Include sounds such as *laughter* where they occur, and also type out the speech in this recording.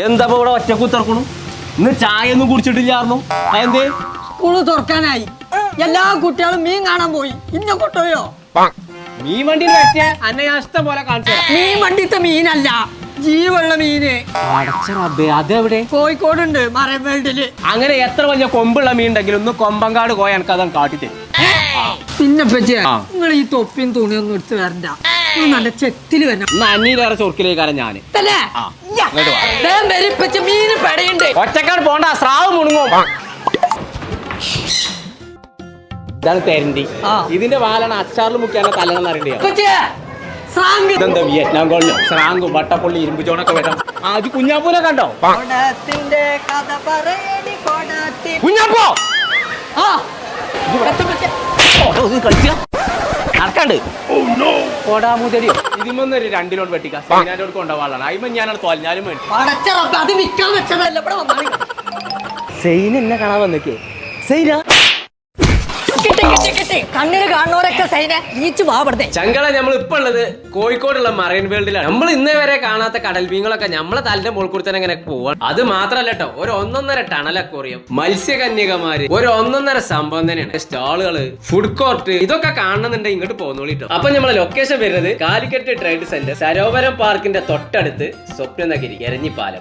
എന്താ ഇവിടെ ഒറ്റക്കു തുറക്കണു? ഇന്ന് ചായ ഒന്നും കുടിച്ചിട്ടില്ലായിരുന്നു. അതെന്തേ? സ്കൂൾ തുറക്കാനായി. എല്ലാ കുട്ടികളും മീൻ കാണാൻ പോയി. ഇന്നെ കൊട്ടോയോ? മീൻ വണ്ടി പറ്റിയ അന്നെ ഞാൻ ഇഷ്ടം പോലെ കാണിച്ചു മീൻ വണ്ടിത്തെ മീനല്ല ജീവുള്ള മീന്. അതെവിടെ? കോഴിക്കോടുണ്ട് മറൈൻ വേൾഡിൽ. അങ്ങനെ എത്ര വലിയ കൊമ്പുള്ള മീൻ ഉണ്ടെങ്കിലും ഒന്ന് കൊമ്പങ്കാട് പോയ എനിക്ക് അതാണ് കാട്ടിത്തരും പിന്നെ പറ്റിയ നിങ്ങൾ ഈ തൊപ്പിയും തുണിയൊന്നും എടുത്ത് വരണ്ട. നല്ല ചെത്തിൽ വരണം. അന്നീലേറെ ചൊറുക്കിലേക്കാരൻ ഞാൻ അല്ലേ വരിപ്പച്ച മീന് പെടയുണ്ട്. ഒറ്റക്കാട് പോണ്ട സ്രാവ് മുണുങ്ങോ. ഇതാണ് തെരണ്ടി. ഇതിന്റെ വാലാണ് അച്ചാറിൽ മുക്കിയാണ് തലണെന്ന് അറിയണ്ടേ? ഇതെന്താ വിയറ്റ്നാം കോളിലോ സ്രാങ്കും വട്ടപ്പുള്ളി ഇരുമ്പ് ചോണൊക്കെ വരാം ആ ഇത് കുഞ്ഞാപ്പൂനെ കണ്ടോ? കുഞ്ഞാപ്പോ? ആ. പറ്റിയ? നടക്കണ്ട്. *laughs* ഇതിമൊന്നൊരു വെട്ടിക്ക. വേണ്ടി റബ്ബേ, അത് വിൽക്കാൻ വെച്ചതല്ല ഇവിടെ വന്നാണ് സൈൻ എന്നെ കാണാൻ വന്നേക്കേ. സൈന കിട്ടി കിട്ടി കാണുന്നവരൊക്കെ ചങ്കള നമ്മൾ ഇപ്പൊ ഉള്ളത് കോഴിക്കോടുള്ള മറൈൻ വേൾഡിലാണ് നമ്മൾ ഇന്നേ വരെ കാണാത്ത കടൽ മീനുകളൊക്കെ നമ്മളെ തലിന്റെ മുൾക്കൂടി തന്നെ ഇങ്ങനെ പോവാ അത് മാത്രല്ല കേട്ടോ ഒരു ഒന്നൊന്നര ടണൽ അക്വറിയം മത്സ്യകന്യകമാര് ഒരു ഒന്നൊന്നര സംഭവം തന്നെയാണ്. സ്റ്റാളുകൾ ഫുഡ് കോർട്ട് ഇതൊക്കെ കാണണമെന്നുണ്ടെങ്കിൽ ഇങ്ങോട്ട് പോകുന്നോളി അപ്പൊ നമ്മളെ ലൊക്കേഷൻ വരുന്നത് കാലിക്കറ്റ് ട്രേഡ് സെന്റർ സരോവരം പാർക്കിന്റെ തൊട്ടടുത്ത് സ്വപ്നനഗരി എരഞ്ഞിപ്പാലം.